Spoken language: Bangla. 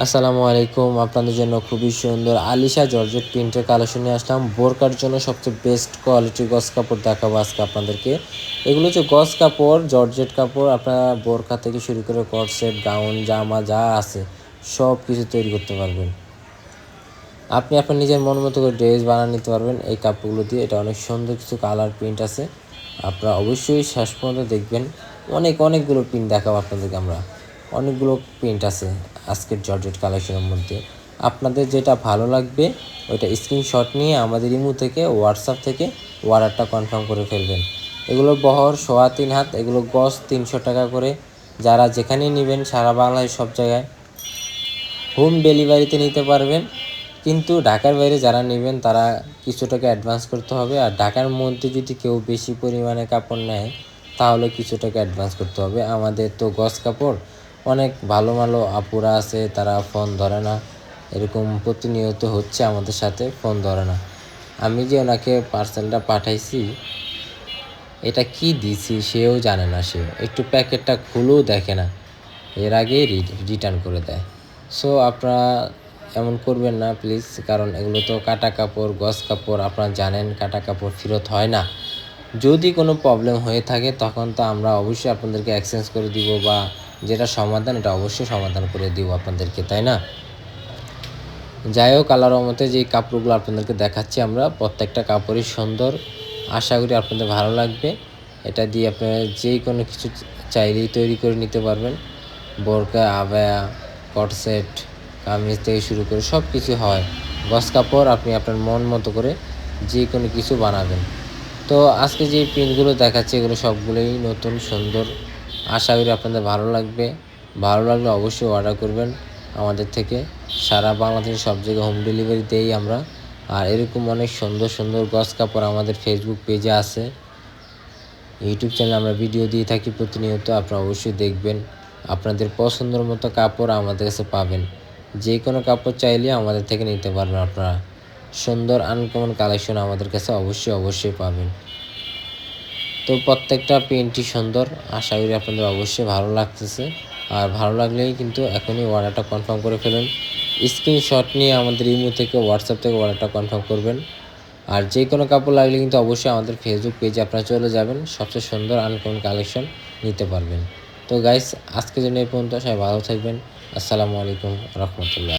আসসালামু আলাইকুম। আপনাদের জন্য খুবই সুন্দর আলিশা জর্জেট প্রিন্টের কালেকশন নিয়ে আসলাম। বোরকার জন্য সবচেয়ে বেস্ট কোয়ালিটির গস কাপড় দেখাবো আজকে আপনাদেরকে। এগুলো হচ্ছে গস কাপড়, জর্জেট কাপড়। আপনারা বোরকা থেকে শুরু করে কটসেট গাউন জামা যা আছে সব কিছু তৈরি করতে পারবেন। আপনি আপনার নিজের মন মতো করে ড্রেস বানিয়ে নিতে পারবেন। এই কাপড়গুলো দিয়ে এটা অনেক সুন্দর কিছু কালার প্রিন্ট আছে। আপনারা অবশ্যই শেষ পর্যন্ত দেখবেন। অনেক অনেকগুলো প্রিন্ট দেখাবো আপনাদেরকে আমরা। অনেকগুলো প্রিন্ট আছে। আজকের জর্জেট কালেকশনের মধ্যে। আপনাদের যেটা ভালো লাগবে, ওইটা স্ক্রিনশট নিয়ে আমাদের ইমু থেকে হোয়াটসঅ্যাপ থেকে অর্ডারটা কনফার্ম করে ফেলবেন। এগুলো বহর, সোয়া তিন হাত, এগুলো গজ তিনশো টাকা করে। যারা যেখানেই নেবেন, সারা বাংলায়, সব জায়গায়। হোম ডেলিভারিতে নিতে পারবেন। কিন্তু ঢাকার বাইরে যারা নেবেন, তারা কিছু টাকা অ্যাডভান্স করতে হবে। আর ঢাকার মধ্যে যদি কেউ বেশি পরিমাণে কাপড় নেয়, তাহলে কিছু টাকা অ্যাডভান্স করতে হবে। আমাদের তো গস কাপড় অনেক ভালো ভালো আপুরা আছে, তারা ফোন ধরে না। এরকম প্রতিনিয়ত হচ্ছে আমাদের সাথে, ফোন ধরে না। আমি যে ওনাকে পার্সেলটা পাঠাইছি, এটা কি দিছি সেও জানে না সে। একটু প্যাকেটটা খুলেও দেখে না। এর আগেই রিটার্ন করে দেয়। সো আপনারা এমন করবেন না প্লিজ কারণ এগুলো তো কাটা কাপড় গস কাপড়, আপনারা জানেন কাটা কাপড় ফেরত হয় না। যদি কোনো প্রবলেম হয়ে থাকে, তখন তো আমরা অবশ্যই আপনাদেরকে এক্সচেঞ্জ করে দিব বা যেটা সমাধান, এটা অবশ্যই সমাধান করে দিব আপনাদেরকে, তাই না? যাই হোক আল্লাহর মতে যে কাপড়গুলো আপনাদেরকে দেখাচ্ছি আমরা, প্রত্যেকটা কাপড়ই সুন্দর। আশা করি আপনাদের ভালো লাগবে। এটা দিয়ে আপনারা যে কোনো কিছু চাইলেই তৈরি করে নিতে পারবেন। বোরকা আবায়া কটসেট, কামিজ থেকে শুরু করে সব কিছু হয়। গস কাপড় আপনি আপনার মন মতো করে যে কোনো কিছু বানাবেন। তো আজকে যে প্রিন্টগুলো দেখাচ্ছি, এগুলো সবগুলোই নতুন, সুন্দর। আশা করি আপনাদের ভালো লাগবে। ভালো লাগলে অবশ্যই অর্ডার করবেন আমাদের থেকে। সারা বাংলাদেশে সব জায়গায় হোম ডেলিভারি দেই আমরা। আর এরকম অনেক সুন্দর সুন্দর গস কাপড় আমাদের ফেসবুক পেজে আছে। ইউটিউব চ্যানেলে আমরা ভিডিও দিয়ে থাকি প্রতিনিয়ত, আপনারা অবশ্যই দেখবেন। আপনাদের পছন্দের মতো কাপড় আমাদের কাছে পাবেন। যে কোনো কাপড় চাইলে আমাদের থেকে নিতে পারবেন আপনারা। সুন্দর আনকমন কালেকশন আমাদের কাছে অবশ্যই অবশ্যই পাবেন। তো প্রত্যেকটা প্রিন্টই সুন্দর। আশা করি আপনাদের অবশ্যই ভালো লাগতেছে। আর ভালো লাগলেই কিন্তু এখনই অর্ডারটা কনফার্ম করে ফেলুন। স্ক্রিনশট নিয়ে আমাদের ইমো থেকে হোয়াটসঅ্যাপ থেকে অর্ডারটা কনফার্ম করবেন। আর যে কোনো কাপড় লাগলে কিন্তু অবশ্যই আমাদের ফেসবুক পেজে আপনারা চলে যাবেন। সবচেয়ে সুন্দর আনকমন কালেকশন নিতে পারবেন। তো গাইস আজকের জন্য এই পর্যন্ত। সবাই ভালো থাকবেন। আসসালামু আলাইকুম রহমতুল্লাহ।